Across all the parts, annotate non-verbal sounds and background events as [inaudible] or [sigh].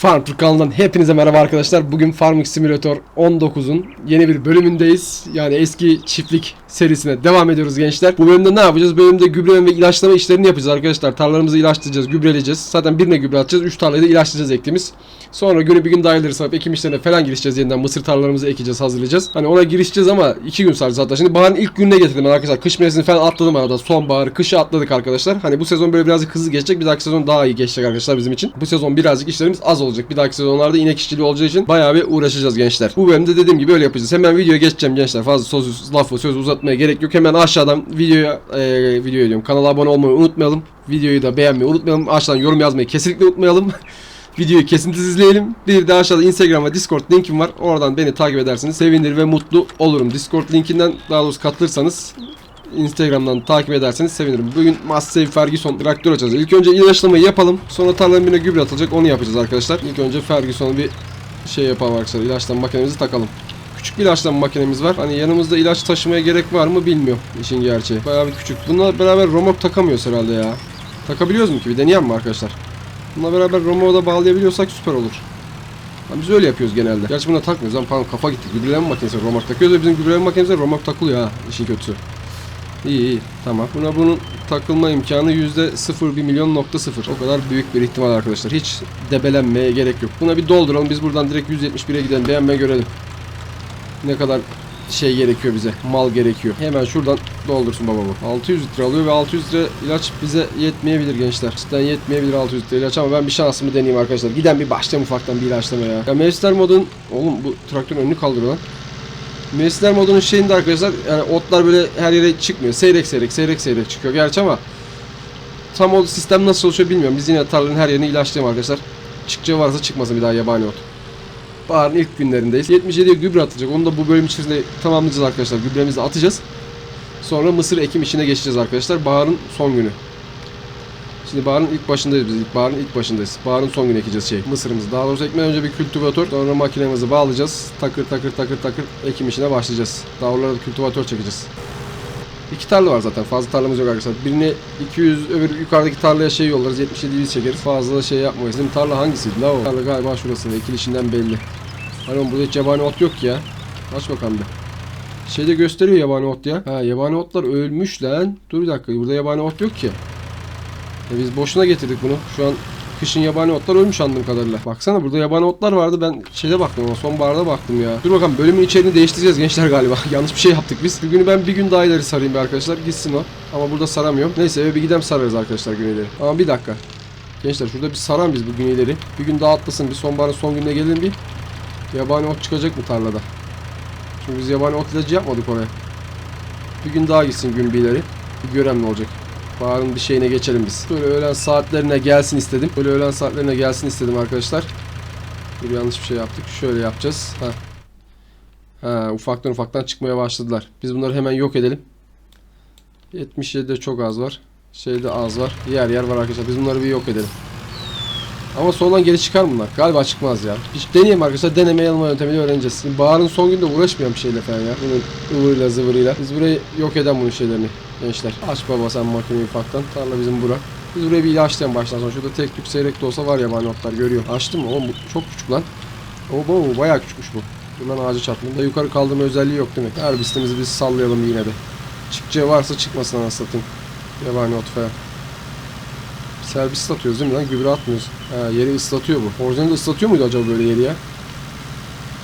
Farm Tur kanalından hepinize merhaba arkadaşlar. Bugün Farming Simulator 19'un yeni bir bölümündeyiz. Yani eski çiftlik serisine devam ediyoruz gençler. Bu bölümde ne yapacağız? Bu bölümde gübreleme ve ilaçlama işlerini yapacağız arkadaşlar. Tarlalarımızı ilaçlayacağız, gübreleyeceğiz. Zaten birine gübre atacağız, 3 tarlayı da ilaçlayacağız ektiğimiz. Sonra günü bir gün daha ileri sarıp ekim işlerine falan girişeceğiz yeniden. Mısır tarlalarımızı ekeceğiz, hazırlayacağız. Hani ona girişeceğiz ama 2 gün saracağız hatta. Şimdi baharın ilk gününe getirdim arkadaşlar. Kış mevsimini falan atladım arada. Sonbahar, kışı atladık arkadaşlar. Hani bu sezon böyle birazcık hızlı geçecek. Bir dahaki sezon daha iyi geçecek arkadaşlar bizim için. Bu sezon birazcık işlerimiz az olacak. Bir dahaki sezonlarda inek işçiliği olacağı için bayağı bir uğraşacağız gençler. Bu bölümde dediğim gibi öyle yapacağız. Hemen videoya geçeceğim gençler. Fazla söz, lafı söz uzatmaya gerek yok. Hemen aşağıdan videoya e, videoya diyorum. Kanala abone olmayı unutmayalım. Videoyu da beğenmeyi unutmayalım. Aşağıdan yorum yazmayı kesinlikle unutmayalım. [laughs] Videoyu kesintisiz izleyelim. Bir de aşağıda Instagram ve Discord linkim var. Oradan beni takip ederseniz sevinir ve mutlu olurum. Discord linkinden daha doğrusu katılırsanız Instagram'dan takip ederseniz sevinirim. Bugün Massey Ferguson traktör açacağız. İlk önce ilaçlamayı yapalım. Sonra tarlanın birine gübre atılacak. Onu yapacağız arkadaşlar. İlk önce Ferguson'u bir şey yapalım arkadaşlar. İlaçlama makinemizi takalım. Küçük bir ilaçlama makinemiz var. Hani yanımızda ilaç taşımaya gerek var mı bilmiyorum işin gerçeği. Bayağı bir küçük. Bununla beraber romok takamıyoruz herhalde ya. Takabiliyoruz mu ki? Bir deneyelim mi arkadaşlar? Bununla beraber romoğa da bağlayabiliyorsak süper olur. Ha, biz öyle yapıyoruz genelde. Gerçi buna takmıyoruz pardon kafa gitti. Gübreleme makinesi romak takıyoruz ve bizim gübreleme makinemizde romak takılıyor ha. işin kötüsü. İyi iyi tamam. Buna bunun takılma imkanı yüzde 0 bir milyon nokta sıfır. O kadar büyük bir ihtimal arkadaşlar. Hiç debelenmeye gerek yok. Buna bir dolduralım. Biz buradan direkt 171'e gidelim. Beğenme görelim. Ne kadar şey gerekiyor bize. Mal gerekiyor. Hemen şuradan doldursun baba bu. 600 litre alıyor ve 600 litre ilaç bize yetmeyebilir gençler. Cidden yetmeyebilir 600 litre ilaç ama ben bir şansımı deneyeyim arkadaşlar. Giden bir başlayayım ufaktan bir ilaçlamaya. Ya mevsimler modun... Oğlum bu traktörün önünü kaldırıyor lan. Mevsimler modunun şeyinde arkadaşlar yani otlar böyle her yere çıkmıyor. Seyrek seyrek seyrek seyrek çıkıyor gerçi ama tam o sistem nasıl çalışıyor bilmiyorum. Biz yine tarlanın her yerini ilaçlayalım arkadaşlar. Çıkacağı varsa çıkmasın bir daha yabani ot. Baharın ilk günlerindeyiz. 77'ye gübre atacak. Onu da bu bölüm içerisinde tamamlayacağız arkadaşlar. Gübremizi atacağız. Sonra mısır ekim işine geçeceğiz arkadaşlar. Baharın son günü. Şimdi baharın ilk başındayız biz. Baharın ilk başındayız. Baharın son günü ekeceğiz şey. Mısırımızı. Daha doğrusu ekmeden önce bir kültivatör. Sonra makinemizi bağlayacağız. Takır takır takır takır ekim işine başlayacağız. Daha oralara da kültivatör çekeceğiz. İki tarla var zaten. Fazla tarlamız yok arkadaşlar. Birini 200 öbür yukarıdaki tarlaya şey yollarız. 77 biz çekeriz. Fazla şey yapmayız. Bizim tarla hangisiydi la o? Tarla galiba şurası. Ekilişinden belli. Hani burada hiç yabani ot yok ya. Aç bakalım bir. Şeyde gösteriyor yabani ot ya. Ha yabani otlar ölmüş lan. Dur bir dakika. Burada yabani ot yok ki. E biz boşuna getirdik bunu. Şu an kışın yabani otlar ölmüş anladığım kadarıyla. Baksana burada yabani otlar vardı. Ben şeyde baktım ama sonbaharda baktım ya. Dur bakalım bölümün içeriğini değiştireceğiz gençler galiba. [laughs] Yanlış bir şey yaptık biz. Bugünü ben bir gün daha ileri sarayım bir arkadaşlar. Gitsin o. Ama burada saramıyorum. Neyse eve bir gidem sararız arkadaşlar gün. Ama bir dakika. Gençler şurada bir saran biz bugün ileri. Bir gün daha atlasın. Bir sonbaharın son gününe gelelim bir. Yabani ot çıkacak mı tarlada? Çünkü biz yabani ot ilacı yapmadık oraya. Bir gün daha gitsin gün bir ileri. Bir görelim ne olacak. Baharın bir şeyine geçelim biz. Böyle öğlen saatlerine gelsin istedim. Böyle öğlen saatlerine gelsin istedim arkadaşlar. Bir yanlış bir şey yaptık. Şöyle yapacağız. Ha. Ha, ufaktan ufaktan çıkmaya başladılar. Biz bunları hemen yok edelim. 77'de çok az var. Şeyde az var. Yer yer var arkadaşlar. Biz bunları bir yok edelim. Ama sonradan geri çıkar bunlar. Galiba çıkmaz ya. Hiç deneyelim arkadaşlar. Deneme yanılma yöntemini öğreneceğiz. Şimdi baharın son günde uğraşmayan bir şeyle falan ya. Bunun ıvırıyla zıvırıyla. Biz burayı yok eden bunun şeylerini. Gençler. Aç baba sen makineyi ufaktan. Tarla bizim bura. Biz buraya bir ilaçlayalım baştan sonra. Şurada tek tük seyrek de olsa var ya bana otlar görüyor. Açtım mı? Oğlum bu çok küçük lan. O bu bayağı küçükmüş bu. Bundan ağacı çarptım. Bunda yukarı kaldırma özelliği yok değil mi? Her biz sallayalım yine de. Çıkacağı varsa çıkmasın anasını satayım. Yabani ot falan. Servis atıyoruz değil mi lan? Gübre atmıyoruz. Ha, yeri ıslatıyor bu. Orijinalde ıslatıyor muydu acaba böyle yeri ya?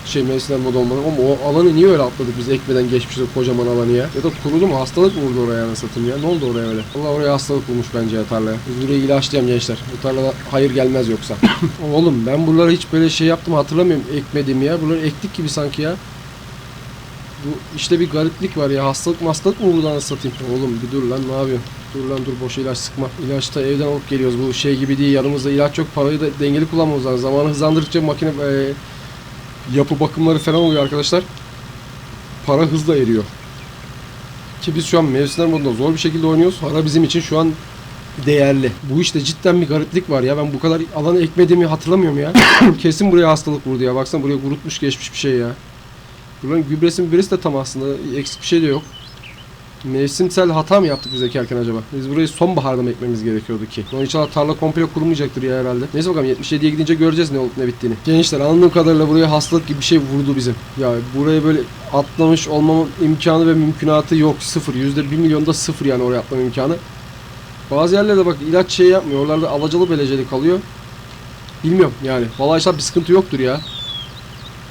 Şey mevsimler modu olmadan. Ama o alanı niye öyle atladık biz ekmeden geçmişiz o kocaman alanı ya? Ya da kurulu mu? Hastalık mı vurdu oraya satayım ya? Ne oldu oraya öyle? Allah oraya hastalık vurmuş bence ya tarlaya. Biz burayı ilaçlayalım gençler. Bu tarlada hayır gelmez yoksa. [coughs] Oğlum ben buralara hiç böyle şey yaptım hatırlamıyorum ekmedim ya. Buraları ektik gibi sanki ya. Bu işte bir gariplik var ya. Hastalık hastalık mı vurdu satayım? Oğlum bir dur lan ne yapıyorsun? Dur lan dur boşa ilaç sıkma. İlaç da evden alıp geliyoruz. Bu şey gibi değil. Yanımızda ilaç yok. Parayı da dengeli kullanmamız lazım. Zamanı hızlandırdıkça makine e, yapı bakımları falan oluyor arkadaşlar. Para hızla eriyor. Ki biz şu an mevsimler modunda zor bir şekilde oynuyoruz. Para bizim için şu an değerli. Bu işte cidden bir gariplik var ya. Ben bu kadar alanı ekmediğimi hatırlamıyorum ya. [coughs] Kesin buraya hastalık vurdu ya. Baksana buraya kurutmuş geçmiş bir şey ya. Buranın gübresi mübresi de tam aslında. Eksik bir şey de yok. Mevsimsel hata mı yaptık biz ekerken acaba? Biz burayı sonbaharda mı ekmemiz gerekiyordu ki? Sonra inşallah tarla komple kurulmayacaktır ya herhalde. Neyse bakalım 77'ye gidince göreceğiz ne olup ne bittiğini. Gençler anladığım kadarıyla buraya hastalık gibi bir şey vurdu bizim. Ya buraya böyle atlamış olmamın imkanı ve mümkünatı yok. Sıfır. Yüzde bir milyonda sıfır yani oraya atlama imkanı. Bazı yerlerde bak ilaç şey yapmıyor. Oralarda alacalı beleceli kalıyor. Bilmiyorum yani. Vallahi inşallah bir sıkıntı yoktur ya.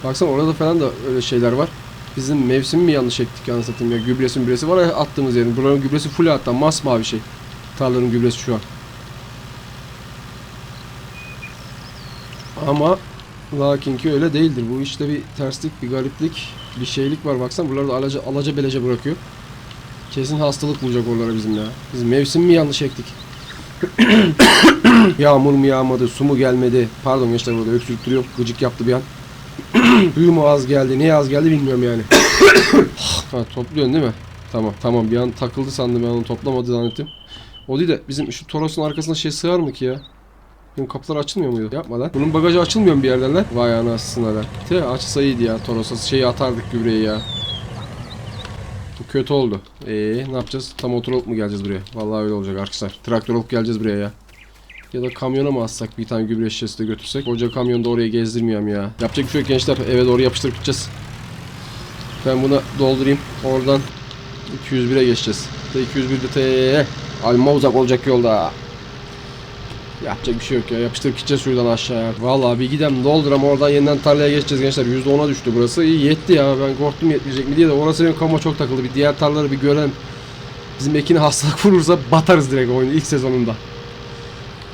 Baksana orada falan da öyle şeyler var. Bizim mevsim mi yanlış ektik yani satayım ya. Gübresi mübresi var ya attığımız yerin. Buranın gübresi full hatta masmavi şey. Tarlanın gübresi şu an. Ama lakin ki öyle değildir. Bu işte bir terslik, bir gariplik, bir şeylik var. Baksana buralarda alaca, alaca belece bırakıyor. Kesin hastalık bulacak oralara bizim ya. Biz mevsim mi yanlış ektik? [coughs] Yağmur mu yağmadı, su mu gelmedi? Pardon gençler burada öksürük duruyor. Gıcık yaptı bir an. [coughs] Mu az geldi, ne az geldi bilmiyorum yani. [coughs] ha, topluyorsun değil mi? Tamam tamam bir an takıldı sandım ben onu toplamadı zannettim. O değil de bizim şu Toros'un arkasına şey sığar mı ki ya? Benim kapılar açılmıyor muydu? Yapma lan. Bunun bagajı açılmıyor mu bir yerden lan? Vay anasını lan. Te açsa iyiydi ya Toros'a. Şeyi atardık gübreyi ya. Bu kötü oldu. Ee ne yapacağız? Tam oturup mu geleceğiz buraya? Vallahi öyle olacak arkadaşlar. Traktör olup geleceğiz buraya ya. Ya da kamyona mı atsak bir tane gübre şişesi de götürsek? Koca kamyonda oraya gezdirmiyorum ya. Yapacak bir şey yok gençler. Eve doğru yapıştırıp gideceğiz. Ben buna doldurayım. Oradan 201'e geçeceğiz. De 201'de te alma uzak olacak yolda. Yapacak bir şey yok ya. Yapıştırıp gideceğiz şuradan aşağıya. Vallahi bir gidelim dolduram oradan yeniden tarlaya geçeceğiz gençler. %10'a düştü burası. İyi yetti ya. Ben korktum yetmeyecek mi diye de orası benim kafama çok takıldı. Bir diğer tarlaları bir görelim. Bizim ekine hastalık vurursa batarız direkt oyunun ilk sezonunda.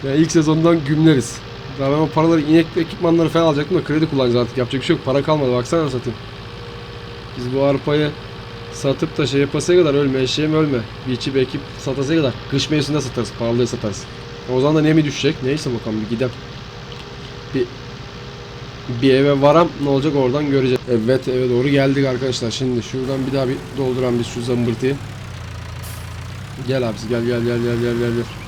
Yani ilk sezondan gümleriz. Daha ben o paraları inek ekipmanları falan alacaktım da kredi kullanacağız artık. Yapacak bir şey yok. Para kalmadı. Baksana satayım. Biz bu arpayı satıp da şey yapasaya kadar ölme eşeğim ölme. Bir içi bir ekip satasaya kadar. Kış mevsiminde satarız. Pahalıya satarız. O zaman da ne mi düşecek? Neyse bakalım bir gidelim. Bir bir eve varam ne olacak oradan göreceğiz. Evet eve doğru geldik arkadaşlar. Şimdi şuradan bir daha bir dolduran biz şu zımbırtıyı. Gel abisi gel gel gel gel gel gel. gel.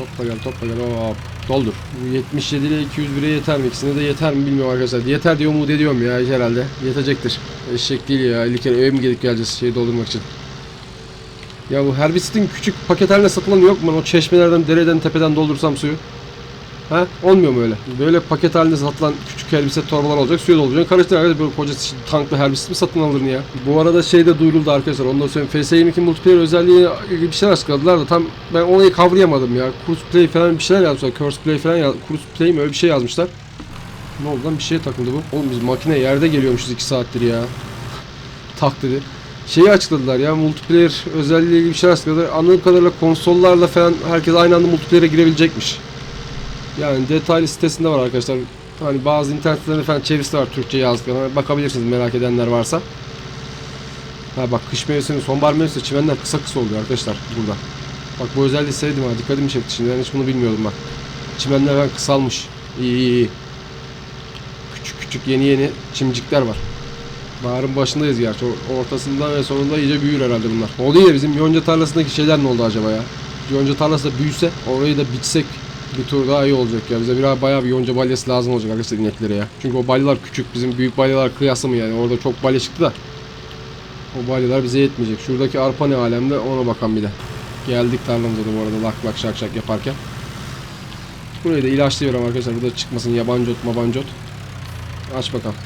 Topla gel topla gel hop. Doldur. Bu 77 ile 201'e yeter mi? İkisine de yeter mi bilmiyorum arkadaşlar. Yeter diye umut ediyorum ya herhalde. Yetecektir. Eşek değil ya. 50 kere eve mi gelip geleceğiz şeyi doldurmak için. Ya bu herbisitin küçük paket haline satılan yok mu? O çeşmelerden, dereden, tepeden doldursam suyu. Ha? Olmuyor mu öyle? Böyle paket halinde satılan küçük herbisit torbalar olacak. Suya dolduracaksın. Karıştır arkadaşlar böyle koca tanklı herbisit mi satın alır ya? Bu arada şey de duyuruldu arkadaşlar. Onu da söyleyeyim. FS22 multiplayer özelliği bir şeyler açıkladılar da tam ben olayı kavrayamadım ya. Crossplay falan bir şeyler yazmışlar. Curseplay falan yaz Crossplay mi öyle bir şey yazmışlar. Ne oldu lan bir şeye takıldı bu. Oğlum biz makine yerde geliyormuşuz 2 saattir ya. Tak dedi. Şeyi açıkladılar ya multiplayer özelliği ilgili bir şey açıkladılar. Anladığım kadarıyla konsollarla falan herkes aynı anda multiplayer'e girebilecekmiş. Yani detaylı sitesinde var arkadaşlar. Hani bazı internet sitelerinde falan çevirisi var Türkçe yazdıklarına. Bakabilirsiniz merak edenler varsa. Ha bak kış mevsimi, sonbahar mevsimi çimenler kısa kısa oluyor arkadaşlar burada. Bak bu özelliği sevdim ha. Dikkatimi çekti şimdi. Ben hiç bunu bilmiyordum bak. Çimenler falan kısalmış. İyi iyi iyi. Küçük küçük yeni yeni çimcikler var. Baharın başındayız gerçi. Ortasında ve sonunda iyice büyür herhalde bunlar. O değil de bizim yonca tarlasındaki şeyler ne oldu acaba ya? Yonca tarlası da büyüse orayı da biçsek bir tur daha iyi olacak ya. Bize biraz bayağı bir yonca balyası lazım olacak arkadaşlar ineklere ya. Çünkü o balyalar küçük. Bizim büyük balyalar kıyası mı yani? Orada çok balya çıktı da. O balyalar bize yetmeyecek. Şuradaki arpa ne alemde ona bakan bir de. Geldik tarlamıza da bu arada lak lak şak şak yaparken. Burayı da ilaçlıyorum arkadaşlar. Burada çıkmasın yabancı ot mabancı ot. Aç bakalım.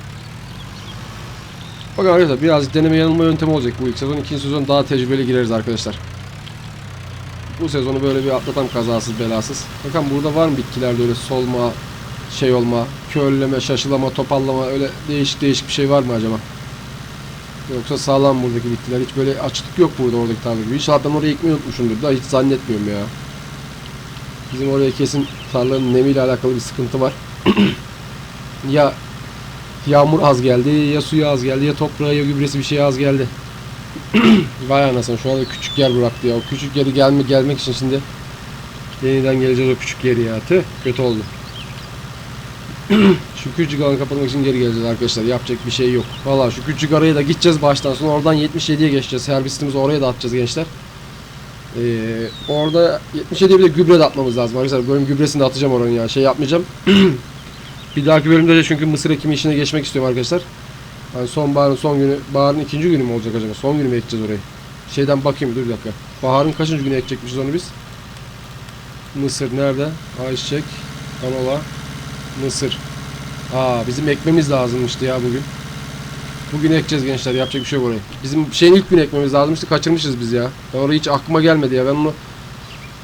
Bakın arkadaşlar birazcık deneme yanılma yöntemi olacak bu ilk sezon. ikinci sezon daha tecrübeli gireriz arkadaşlar. Bu sezonu böyle bir atlatam kazasız belasız. Bakın burada var mı bitkilerde öyle solma, şey olma, körleme, şaşılama, topallama öyle değişik değişik bir şey var mı acaba? Yoksa sağlam buradaki bitkiler. Hiç böyle açlık yok burada oradaki tarla. İnşallah ben oraya ekmeği unutmuşumdur da hiç zannetmiyorum ya. Bizim oraya kesin tarlanın nemiyle alakalı bir sıkıntı var. [clears throat] ya yağmur az geldi, ya suyu az geldi, ya toprağı, ya gübresi bir şey az geldi. [clears throat] Vay anasını şu anda küçük yer bıraktı ya. O küçük yeri gelme, gelmek için şimdi yeniden geleceğiz o küçük yeri ya. Tüh kötü oldu. [clears throat] şu küçük alanı kapatmak için geri geleceğiz arkadaşlar. Yapacak bir şey yok. Valla şu küçük araya da gideceğiz baştan sonra oradan 77'ye geçeceğiz. Herbistimizi oraya da atacağız gençler. Ee, orada 77'ye bir de gübre de atmamız lazım arkadaşlar. Bölüm gübresini de atacağım oranın ya. Şey yapmayacağım. [clears throat] bir dahaki bölümde de çünkü mısır ekimi işine geçmek istiyorum arkadaşlar. Yani sonbaharın son günü, baharın ikinci günü mü olacak acaba? Son günü mü ekeceğiz orayı? Şeyden bakayım dur bir dakika. Baharın kaçıncı günü ekecekmişiz onu biz? Mısır nerede? Ayçiçek, kanola, mısır. Aa bizim ekmemiz lazımmıştı ya bugün. Bugün ekeceğiz gençler yapacak bir şey yok oraya. Bizim şeyin ilk gün ekmemiz lazımmıştı kaçırmışız biz ya. Ben orayı hiç aklıma gelmedi ya ben onu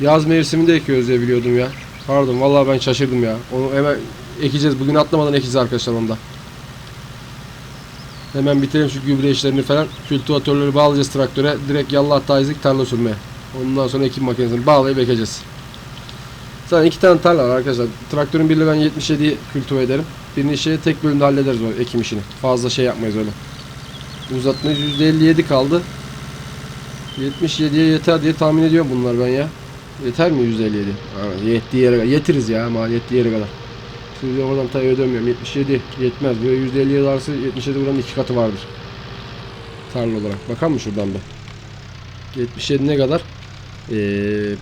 yaz mevsiminde ekiyoruz diye biliyordum ya. Pardon vallahi ben şaşırdım ya. Onu hemen ekeceğiz. Bugün atlamadan ekeceğiz arkadaşlar onda. Hemen bitirelim şu gübre işlerini falan. Kültivatörleri bağlayacağız traktöre. Direkt yallah tayizlik tarla sürmeye. Ondan sonra ekim makinesini bağlayıp ekeceğiz. Zaten iki tane tarla var arkadaşlar. Traktörün biriyle ben 77'yi kültive ederim. Birini şey tek bölümde hallederiz o ekim işini. Fazla şey yapmayız öyle. Uzatma %57 kaldı. 77'ye yeter diye tahmin ediyorum bunlar ben ya. Yeter mi 157? Ha, yettiği yere kadar. Yetiriz ya maliyetli yere kadar. Şimdi oradan tabii ödemiyorum. 77 yetmez. Böyle %57 arası 77 buranın iki katı vardır. Tarla olarak. Bakar mı şuradan bir? 77 ne kadar? Ee,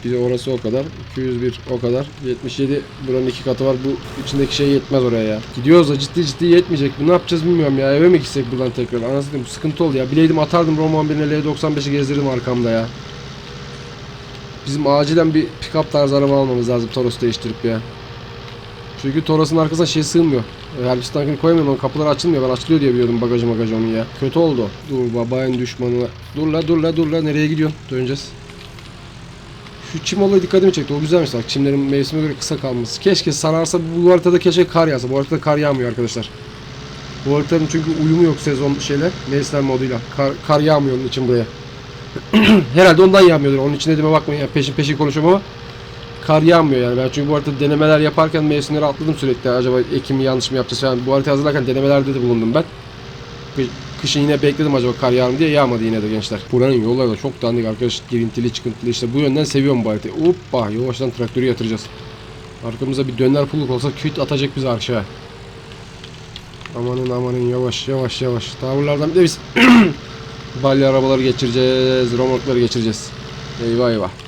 bir orası o kadar. 201 o kadar. 77 buranın iki katı var. Bu içindeki şey yetmez oraya ya. Gidiyoruz da ciddi ciddi yetmeyecek. Bu ne yapacağız bilmiyorum ya. Eve mi gitsek buradan tekrar? Anasını bu sıkıntı oldu ya. Bileydim atardım Roman 1'ine L95'i gezdirdim arkamda ya. Bizim acilen bir pick-up tarzı araba almamız lazım Toros değiştirip ya. Çünkü Toros'un arkasına şey sığmıyor. Herbis tankını koyamıyorum. Onun kapıları açılmıyor. Ben açılıyor diye biliyordum bagajı magajı onun ya. Kötü oldu. Dur babayın düşmanı. Dur la dur la dur la. Nereye gidiyorsun? Döneceğiz. Şu çim olayı dikkatimi çekti. O güzelmiş bak. Çimlerin mevsime göre kısa kalması. Keşke sararsa bu haritada keşke kar yağsa. Bu haritada kar yağmıyor arkadaşlar. Bu haritanın çünkü uyumu yok sezon şeyle. Mevsimler moduyla. Kar, kar yağmıyor onun için buraya. [clears throat] Herhalde ondan yağmıyordur. Onun için dediğime bakmayın. Yani peşin peşin konuşuyorum ama kar yağmıyor yani. Ben çünkü bu arada denemeler yaparken mevsimleri atladım sürekli. Acaba ekimi yanlış mı yapacağız falan. Bu haritayı hazırlarken denemelerde de bulundum ben. Kış- Kışın yine bekledim acaba kar yağar mı diye yağmadı yine de gençler. Buranın yolları da çok dandik arkadaş. Girintili çıkıntılı işte bu yönden seviyorum bu haritayı. Hoppa yavaştan traktörü yatıracağız. Arkamıza bir döner pulluk olsa küt atacak bizi aşağı. Amanın amanın yavaş yavaş yavaş. Tavırlardan bir de biz [clears throat] balya arabaları geçireceğiz. Romorkları geçireceğiz. Eyvah eyvah.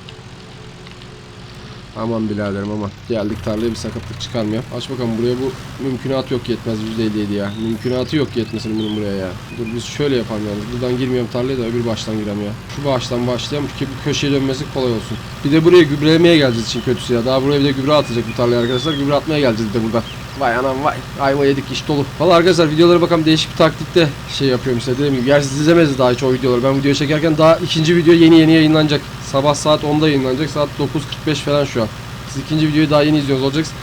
Aman biraderim aman. Geldik tarlaya bir sakatlık çıkarmıyor. Aç bakalım buraya bu mümkünat yok yetmez %57 ya. Mümkünatı yok yetmesin bunun buraya ya. Dur biz şöyle yapalım yani. Buradan girmiyorum tarlaya da öbür baştan girem ya. Şu baştan başlayalım ki bu köşeye dönmesi kolay olsun. Bir de buraya gübrelemeye geleceğiz için kötüsü ya. Daha buraya bir de gübre atacak bu tarlaya arkadaşlar. Gübre atmaya geleceğiz de buradan. Vay anam vay. Ayva yedik iş dolu. Valla arkadaşlar videolara bakalım değişik bir taktikte şey yapıyorum işte dediğim gibi. Gerçi siz daha hiç o videoları. Ben video çekerken daha ikinci video yeni yeni yayınlanacak. Sabah saat 10'da yayınlanacak. Saat 9.45 falan şu an. Siz ikinci videoyu daha yeni izliyorsunuz olacaksınız.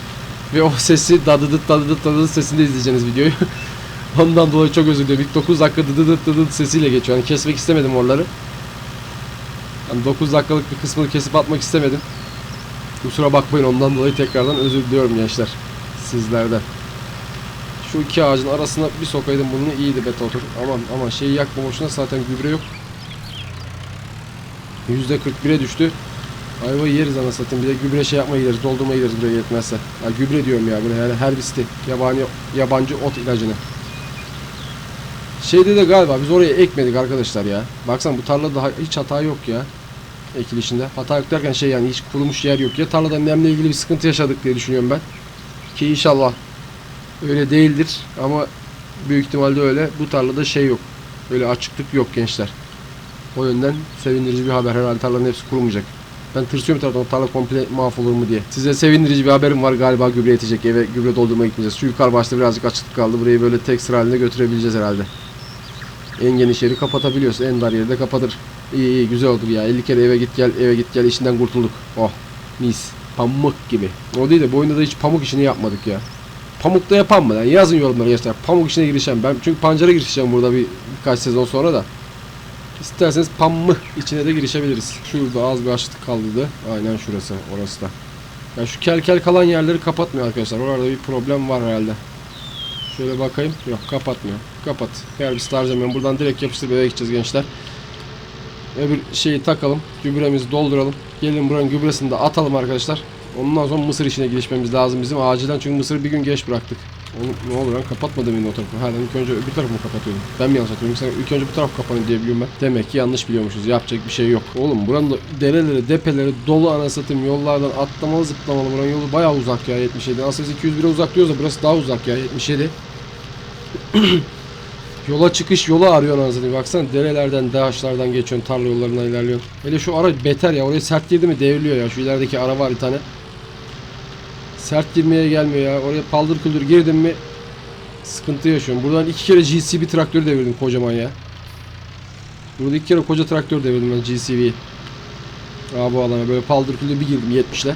Ve o sesi dadıdıt dadıdıt dadıdıt sesinde izleyeceğiniz videoyu. [laughs] Ondan dolayı çok özür diliyorum. İlk 9 dakika dıdıdıt dıdıdıt sesiyle geçiyor. Yani kesmek istemedim oraları. Yani 9 dakikalık bir kısmını kesip atmak istemedim. Kusura bakmayın ondan dolayı tekrardan özür diliyorum gençler. Sizlerden. Şu iki ağacın arasına bir sokaydım bunu iyiydi be Totur. Aman aman şeyi yakma boşuna zaten gübre yok. %41'e düştü. Ayvayı yeriz ana satayım. Bir de gübre şey yapmaya gideriz. Doldurmaya gideriz buraya yetmezse. Ya gübre diyorum ya buraya. Yani herbisti. Yabani, yabancı ot ilacını. Şeyde de galiba biz oraya ekmedik arkadaşlar ya. Baksana bu tarlada ha- hiç hata yok ya. Ekilişinde. Hata yok derken şey yani hiç kurumuş yer yok. Ya tarlada nemle ilgili bir sıkıntı yaşadık diye düşünüyorum ben. Ki inşallah öyle değildir ama büyük ihtimalle öyle. Bu tarlada şey yok. Öyle açıklık yok gençler. O yönden sevindirici bir haber. Herhalde tarlanın hepsi kurumayacak. Ben tırsıyorum taraftan tarla komple mahvolur mu diye. Size sevindirici bir haberim var. Galiba gübre yetecek. Eve gübre doldurmaya gitmeyeceğiz. Şu yukarı başta birazcık açıklık kaldı. Burayı böyle tek sıra halinde götürebileceğiz herhalde. En geniş yeri kapatabiliyoruz. En dar yeri de kapatır. İyi iyi güzel olur ya. 50 kere eve git gel eve git gel işinden kurtulduk. Oh mis. Pamuk gibi. O değil de bu oyunda da hiç pamuk işini yapmadık ya. Pamukta yapan mı lan? Yazın yorumlara gençler. Pamuk işine girişeceğim. Ben çünkü pancara girişeceğim burada bir birkaç sezon sonra da. İsterseniz pamuk içine de girişebiliriz. Şurada az bir açlık kaldı. Aynen şurası. Orası da. Ya şu kel kel kalan yerleri kapatmıyor arkadaşlar. Orada bir problem var herhalde. Şöyle bakayım. Yok kapatmıyor. Kapat. Herbis harcamayalım. Buradan direkt yapıştırıp eve gideceğiz gençler. Öbür şeyi takalım. Gübremizi dolduralım. Gelin buranın gübresini de atalım arkadaşlar. Ondan sonra mısır işine girişmemiz lazım bizim acilen. Çünkü mısırı bir gün geç bıraktık. Onu ne olur lan kapatmadım yine o tarafı. Ha ilk önce öbür tarafı mı kapatıyordum? Ben mi yanlış hatırlıyorum? Sen ilk önce bu taraf kapanıyor diye biliyorum ben. Demek ki yanlış biliyormuşuz. Yapacak bir şey yok. Oğlum buranın da dereleri, depeleri dolu ana satayım. Yollardan atlamalı zıplamalı. Buranın yolu bayağı uzak ya 77. Aslında biz 201'e uzak diyoruz da burası daha uzak ya 77. [clears throat] Yola çıkış yolu arıyorsun anasını. Baksana derelerden, dağışlardan geçiyorsun, tarla yollarından ilerliyorsun. Hele şu ara beter ya. Oraya sert girdi mi devriliyor ya. Şu ilerideki ara var bir tane. Sert girmeye gelmiyor ya. Oraya paldır küldür girdim mi sıkıntı yaşıyorum. Buradan iki kere GCB traktörü devirdim kocaman ya. Burada iki kere koca traktör devirdim ben GCB'yi. Aa bu alana böyle paldır küldür bir girdim 70'le.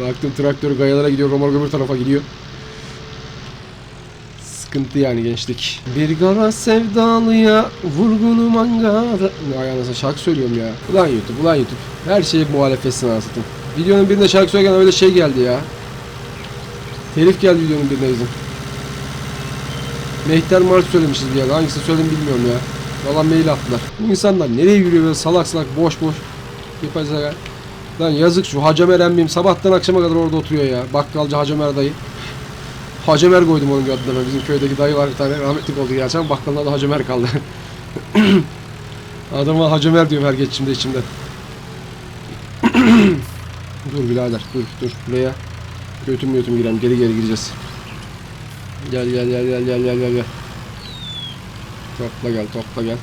[laughs] Baktım traktör gayalara gidiyor, romork öbür tarafa gidiyor. Sıkıntı yani gençlik. Bir gara sevdalıya vurgunu mangara... Ay anasını şarkı söylüyorum ya. Ulan YouTube, ulan YouTube. Her şeyi muhalefetsin anasını. Videonun birinde şarkı söylerken öyle şey geldi ya. Telif geldi videonun birine bizim. Mehter Mart söylemişiz bir yerde. Hangisini söyledim bilmiyorum ya. Valla mail attılar. Bu insanlar nereye yürüyor böyle salak salak boş boş. Yapacak. Lan yazık şu Hacemer emmim sabahtan akşama kadar orada oturuyor ya. Bakkalcı Hacemer dayı. Hacemer koydum onun adına ben. Bizim köydeki dayı var bir tane rahmetlik oldu gerçi ama bakkalın adı Hacemer kaldı. [clears throat] Adama Hacemer diyorum her geçimde içimde. [clears throat] dur birader dur dur buraya. Götüm götüm girelim geri geri gireceğiz. Gel gel gel gel gel gel gel gel. Topla gel topla gel.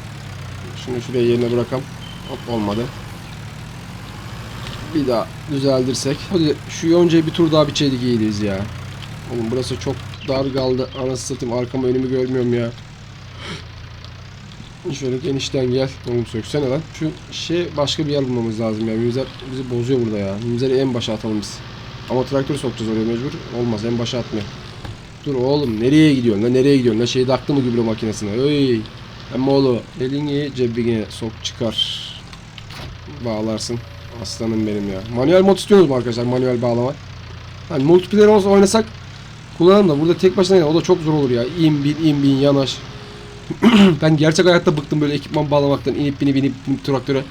Şunu şuraya yerine bırakam. Hop olmadı. Bir daha düzeldirsek. Hadi şu yoncayı bir tur daha biçeydik iyiyiz ya. Oğlum burası çok dar kaldı. Anasını satayım arkama önümü görmüyorum ya. Şöyle genişten gel. Oğlum söksene lan. Şu şey başka bir yer bulmamız lazım ya. Mimzer bizi bozuyor burada ya. Mimzeri en başa atalım biz. Ama traktör sokacağız oraya mecbur. Olmaz en başa atmıyor. Dur oğlum nereye gidiyorsun lan nereye gidiyorsun lan şeyde aktı mı gübre makinesine öy Ama oğlum elini cebine sok çıkar Bağlarsın Aslanım benim ya Manuel mod istiyorsunuz mu arkadaşlar manuel bağlama Hani multiplayer olsa oynasak Kullanalım da burada tek başına o da çok zor olur ya İn bin in bin yanaş [clears throat] Ben gerçek hayatta bıktım böyle ekipman bağlamaktan inip binip inip, binip traktöre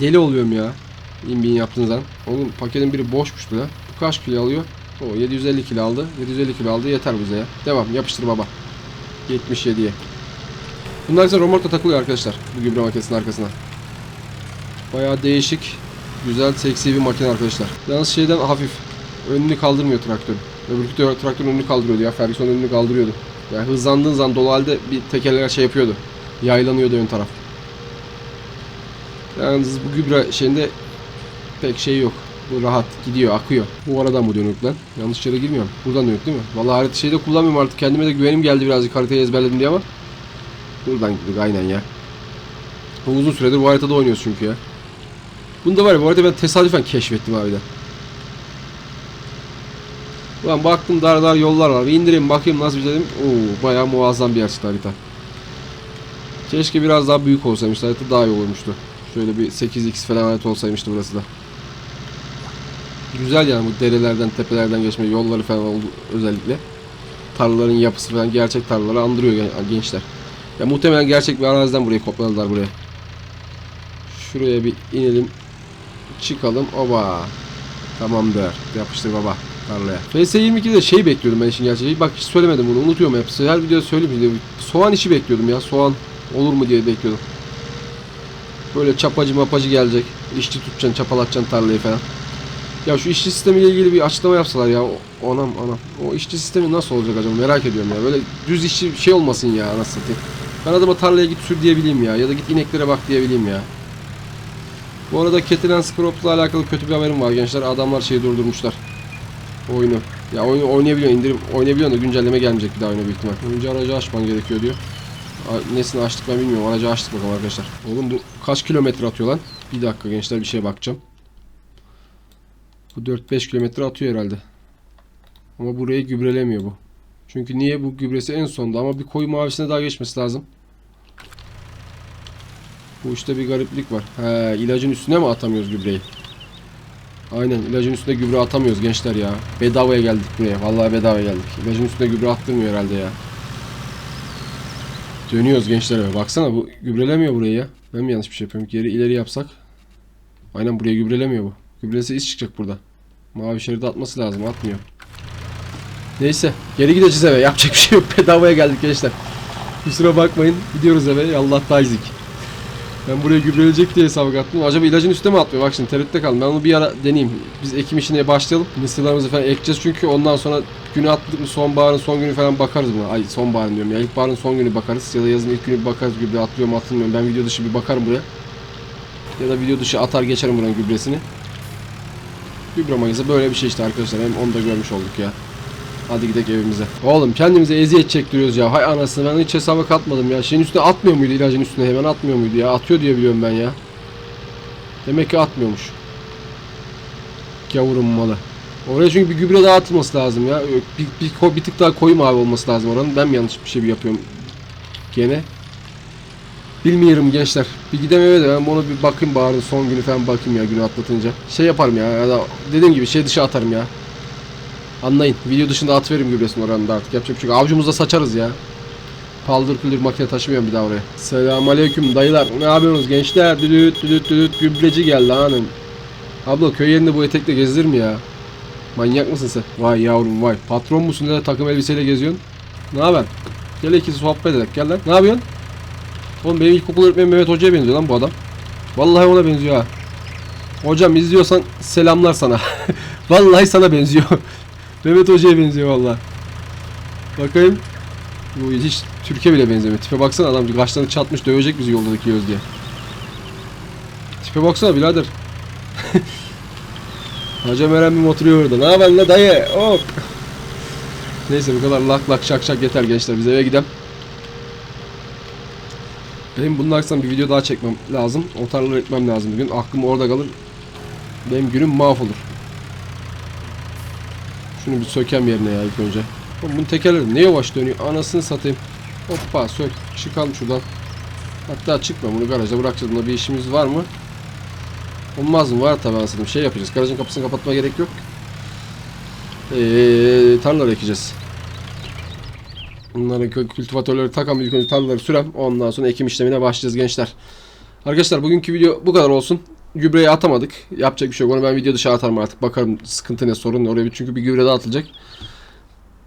Deli oluyorum ya İn bin yaptığın zaman Oğlum paketin biri boşmuştu ya Bu kaç kilo alıyor o 750 kilo aldı. 750 kilo aldı. Yeter bize ya. Devam. Yapıştır baba. 77'ye. Bunlar ise romorkla takılıyor arkadaşlar. Bu gübre makinesinin arkasına. Bayağı değişik. Güzel, seksi bir makine arkadaşlar. Yalnız şeyden hafif. Önünü kaldırmıyor traktör. Öbürkü de traktörün önünü kaldırıyordu ya. Ferguson önünü kaldırıyordu. Yani hızlandığın zaman dolu halde bir tekerler şey yapıyordu. Yaylanıyordu ön taraf. Yalnız bu gübre şeyinde pek şey yok. Bu rahat gidiyor akıyor. Bu aradan mı dönük lan? Yanlış yere girmiyorum. Buradan dönük değil mi? Vallahi harita şeyde kullanmıyorum artık. Kendime de güvenim geldi birazcık haritayı ezberledim diye ama. Buradan gittik aynen ya. Bu uzun süredir bu haritada oynuyoruz çünkü ya. Bunda var ya bu harita ben tesadüfen keşfettim abi de. Ulan baktım dar dar yollar var. Bir indireyim bakayım nasıl bir şey dedim. Oo bayağı muazzam bir yer çıktı harita. Keşke biraz daha büyük olsaymış harita daha iyi olurmuştu. Şöyle bir 8x falan harita olsaymıştı burası da. Güzel yani bu derelerden, tepelerden geçme yolları falan oldu özellikle. Tarlaların yapısı falan gerçek tarlaları andırıyor gen- gençler. Ya muhtemelen gerçek bir araziden burayı kopladılar buraya. Şuraya bir inelim. Çıkalım. Oba. Tamamdır. Yapıştır baba tarlaya. FS22'de şey bekliyordum ben işin gerçeği. Bak hiç söylemedim bunu. Unutuyorum hep. Her videoda söyleyeyim. Soğan işi bekliyordum ya. Soğan olur mu diye bekliyordum. Böyle çapacı mapacı gelecek. İşçi tutacaksın, çapalatacaksın tarlayı falan. Ya şu işçi sistemiyle ilgili bir açıklama yapsalar ya. O- Anam anam. O işçi sistemi nasıl olacak acaba merak ediyorum ya. Böyle düz işçi şey olmasın ya nasıl satayım. Ben adama tarlaya git sür diyebileyim ya. Ya da git ineklere bak diyebileyim ya. Bu arada Kettle'ın Scrop'la alakalı kötü bir haberim var gençler. Adamlar şeyi durdurmuşlar. Oyunu. Ya oyunu oynayabiliyor indirim oynayabiliyor da güncelleme gelmeyecek bir daha oyuna büyük ihtimal. Önce aracı açman gerekiyor diyor. Nesini açtık ben bilmiyorum. Aracı açtık bakalım arkadaşlar. Oğlum bu kaç kilometre atıyor lan? Bir dakika gençler bir şeye bakacağım. Bu 4-5 kilometre atıyor herhalde. Ama burayı gübrelemiyor bu. Çünkü niye bu gübresi en sonda ama bir koyu mavisine daha geçmesi lazım. Bu işte bir gariplik var. He, ilacın üstüne mi atamıyoruz gübreyi? Aynen ilacın üstüne gübre atamıyoruz gençler ya. Bedavaya geldik buraya. Vallahi bedavaya geldik. İlacın üstüne gübre attırmıyor herhalde ya. Dönüyoruz gençler eve. Baksana bu gübrelemiyor burayı ya. Ben mi yanlış bir şey yapıyorum? Geri ileri yapsak. Aynen buraya gübrelemiyor bu. Gübresi iz çıkacak burada. Mavi şeridi atması lazım. Atmıyor. Neyse. Geri gideceğiz eve. Yapacak bir şey yok. [laughs] Bedavaya geldik gençler. Kusura bakmayın. Gidiyoruz eve. Allah taizik. Ben buraya gübreleyecek diye hesaba kattım. Acaba ilacın üstüne mi atmıyor? Bak şimdi tereddütte kaldım. Ben onu bir ara deneyeyim. Biz ekim işine başlayalım. Mısırlarımızı falan ekeceğiz çünkü ondan sonra günü atladık mı sonbaharın son günü falan bakarız buna. Ay sonbaharın diyorum ya. İlkbaharın son günü bakarız. Ya da yazın ilk günü bakarız gübre atlıyor mu atılmıyor. Ben video dışı bir bakarım buraya. Ya da video dışı atar geçerim buranın gübresini. Gübre makinesi böyle bir şey işte arkadaşlar. Hem onu da görmüş olduk ya. Hadi gidelim evimize. Oğlum kendimize eziyet çektiriyoruz ya. Hay anasını ben hiç hesaba katmadım ya. Şeyin üstüne atmıyor muydu ilacın üstüne hemen atmıyor muydu ya? Atıyor diye biliyorum ben ya. Demek ki atmıyormuş. Gavurun malı. Oraya çünkü bir gübre daha atılması lazım ya. Bir, bir, bir, tık daha koyu mavi olması lazım oranın. Ben mi yanlış bir şey yapıyorum? Gene. Bilmiyorum gençler. Bir gidem eve de ben bunu bir bakayım bari son günü falan bakayım ya günü atlatınca. Şey yaparım ya. ya da dediğim gibi şey dışı atarım ya. Anlayın. Video dışında at verim gübresini oranda artık. Yapacak bir şey. Avcumuzda saçarız ya. Paldır küldür makine taşımıyorum bir daha oraya. Selamünaleyküm dayılar. Ne yapıyorsunuz gençler? Düdüt düdüt düdüt gübreci geldi hanım. Abla köy yerinde bu etekle gezilir mi ya? Manyak mısın sen? Vay yavrum vay. Patron musun ne takım elbiseyle geziyorsun? Ne haber? Gel ikisi sohbet edelim. Gel lan. Ne yapıyorsun? Oğlum benim ilkokul öğretmenim Mehmet Hoca'ya benziyor lan bu adam. Vallahi ona benziyor ha. Hocam izliyorsan selamlar sana. [laughs] Vallahi sana benziyor. Mehmet Hoca'ya benziyor vallahi. Bakayım. Bu hiç Türkiye bile benzemiyor. Tipe baksana adam kaşlarını çatmış dövecek bizi yolda dikiyoruz diye. Tipe baksana birader. [laughs] Hacı Meryem'im oturuyor orada. Ne haber la dayı? Hop. Neyse bu kadar lak lak şak şak yeter gençler. Biz eve gidelim. Benim bunun aksine bir video daha çekmem lazım. O tarlaları etmem lazım bugün. Aklım orada kalır. Benim günüm mahvolur. Şunu bir sökem yerine ya ilk önce. Oğlum bunun tekerleri ne yavaş dönüyor. Anasını satayım. Hoppa sök. Çıkalım şuradan. Hatta çıkma bunu garaja bırakacağız. Bunda bir işimiz var mı? Olmaz mı? Var tabi anasını. Şey yapacağız. Garajın kapısını kapatma gerek yok. Eee tarlaları ekeceğiz. Bunları kö- kültivatörleri takan ilk önce tarlaları sürem. Ondan sonra ekim işlemine başlayacağız gençler. Arkadaşlar bugünkü video bu kadar olsun. Gübreyi atamadık. Yapacak bir şey yok. Onu ben video dışı atarım artık. Bakarım sıkıntı ne sorun ne. Oraya çünkü bir gübre daha atılacak.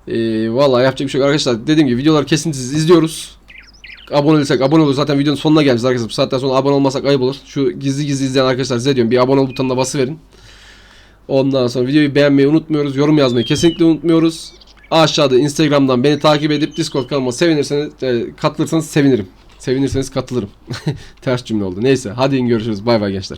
Ee, vallahi yapacak bir şey yok arkadaşlar. Dediğim gibi videoları kesintisiz izliyoruz. Abone olursak abone oluruz. Zaten videonun sonuna geleceğiz arkadaşlar. Bu saatten sonra abone olmasak ayıp olur. Şu gizli gizli izleyen arkadaşlar size diyorum. Bir abone ol butonuna basıverin. Ondan sonra videoyu beğenmeyi unutmuyoruz. Yorum yazmayı kesinlikle unutmuyoruz. Aşağıda Instagram'dan beni takip edip Discord kanalıma sevinirseniz, e, katılırsanız sevinirim. Sevinirseniz katılırım. [laughs] Ters cümle oldu. Neyse hadi görüşürüz. Bay bay gençler.